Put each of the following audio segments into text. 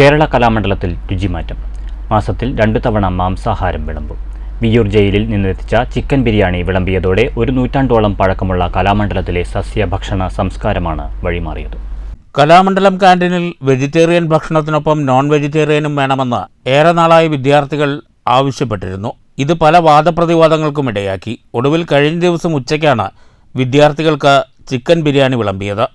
കേരള കലാമണ്ഡലത്തിൽ രുചിമാറ്റം. മാസത്തിൽ രണ്ടു തവണ മാംസാഹാരം വിളമ്പും. വിയ്യൂർ ജയിലിൽ നിന്നെത്തിച്ച ചിക്കൻ ബിരിയാണി വിളമ്പിയതോടെ ഒരു നൂറ്റാണ്ടോളം പഴക്കമുള്ള കലാമണ്ഡലത്തിലെ സസ്യഭക്ഷണ സംസ്കാരമാണ് വഴിമാറിയത്. കലാമണ്ഡലം കാന്റീനിൽ വെജിറ്റേറിയൻ ഭക്ഷണത്തിനൊപ്പം നോൺ വെജിറ്റേറിയനും വേണമെന്ന് ഏറെ നാളായി വിദ്യാർത്ഥികൾ ആവശ്യപ്പെട്ടിരുന്നു. ഇത് പല വാദപ്രതിവാദങ്ങൾക്കും ഇടയാക്കി. ഒടുവിൽ കഴിഞ്ഞ ദിവസം ഉച്ചയ്ക്കാണ് വിദ്യാർത്ഥികൾക്ക് ചിക്കൻ ബിരിയാണി വിളമ്പിയത്.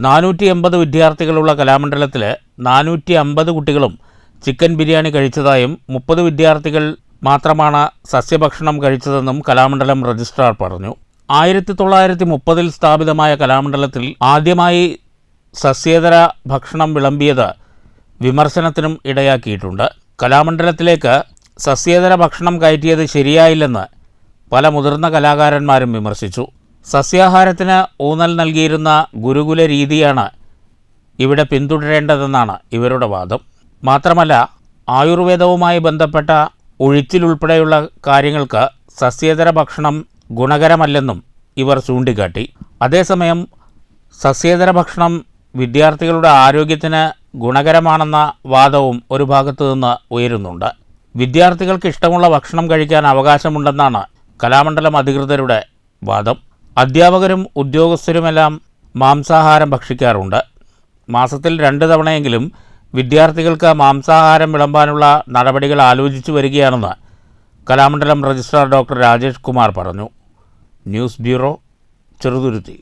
നാനൂറ്റി എൺപത് വിദ്യാർത്ഥികളുള്ള കലാമണ്ഡലത്തിൽ നാനൂറ്റി അമ്പത് കുട്ടികളും ചിക്കൻ ബിരിയാണി കഴിച്ചതായും മുപ്പത് വിദ്യാർത്ഥികൾ മാത്രമാണ് സസ്യഭക്ഷണം കഴിച്ചതെന്നും കലാമണ്ഡലം രജിസ്ട്രാർ പറഞ്ഞു. ആയിരത്തി തൊള്ളായിരത്തി മുപ്പതിൽ സ്ഥാപിതമായ കലാമണ്ഡലത്തിൽ ആദ്യമായി സസ്യേതര ഭക്ഷണം വിളമ്പിയത് വിമർശനത്തിനും ഇടയാക്കിയിട്ടുണ്ട്. കലാമണ്ഡലത്തിലേക്ക് സസ്യേതര ഭക്ഷണം കയറ്റിയത് ശരിയായില്ലെന്ന് പല മുതിർന്ന കലാകാരന്മാരും വിമർശിച്ചു. സസ്യാഹാരത്തിന് ഊന്നൽ നൽകിയിരുന്ന ഗുരുകുല രീതിയാണ് ഇവിടെ പിന്തുടരേണ്ടതെന്നാണ് ഇവരുടെ വാദം. മാത്രമല്ല ആയുർവേദവുമായി ബന്ധപ്പെട്ട ഒഴിച്ചിലുൾപ്പെടെയുള്ള കാര്യങ്ങൾക്ക് സസ്യേതര ഭക്ഷണം ഗുണകരമല്ലെന്നും ഇവർ ചൂണ്ടിക്കാട്ടി. അതേസമയം സസ്യേതര ഭക്ഷണം വിദ്യാർത്ഥികളുടെ ആരോഗ്യത്തിന് ഗുണകരമാണെന്ന വാദവും ഒരു ഭാഗത്തു നിന്ന് ഉയരുന്നുണ്ട്. വിദ്യാർത്ഥികൾക്ക് ഇഷ്ടമുള്ള ഭക്ഷണം കഴിക്കാൻ അവകാശമുണ്ടെന്നാണ് കലാമണ്ഡലം അധികൃതരുടെ വാദം. അധ്യാപകരും ഉദ്യോഗസ്ഥരുമെല്ലാം മാംസാഹാരം ഭക്ഷിക്കാറുണ്ട്. മാസത്തിൽ രണ്ട് തവണയെങ്കിലും വിദ്യാർത്ഥികൾക്ക് മാംസാഹാരം വിളമ്പാനുള്ള നടപടികൾ ആലോചിച്ചു വരികയാണെന്ന് കലാമണ്ഡലം രജിസ്ട്രാർ ഡോക്ടർ രാജേഷ് കുമാർ പറഞ്ഞു. News bureau Cheruthuruthy.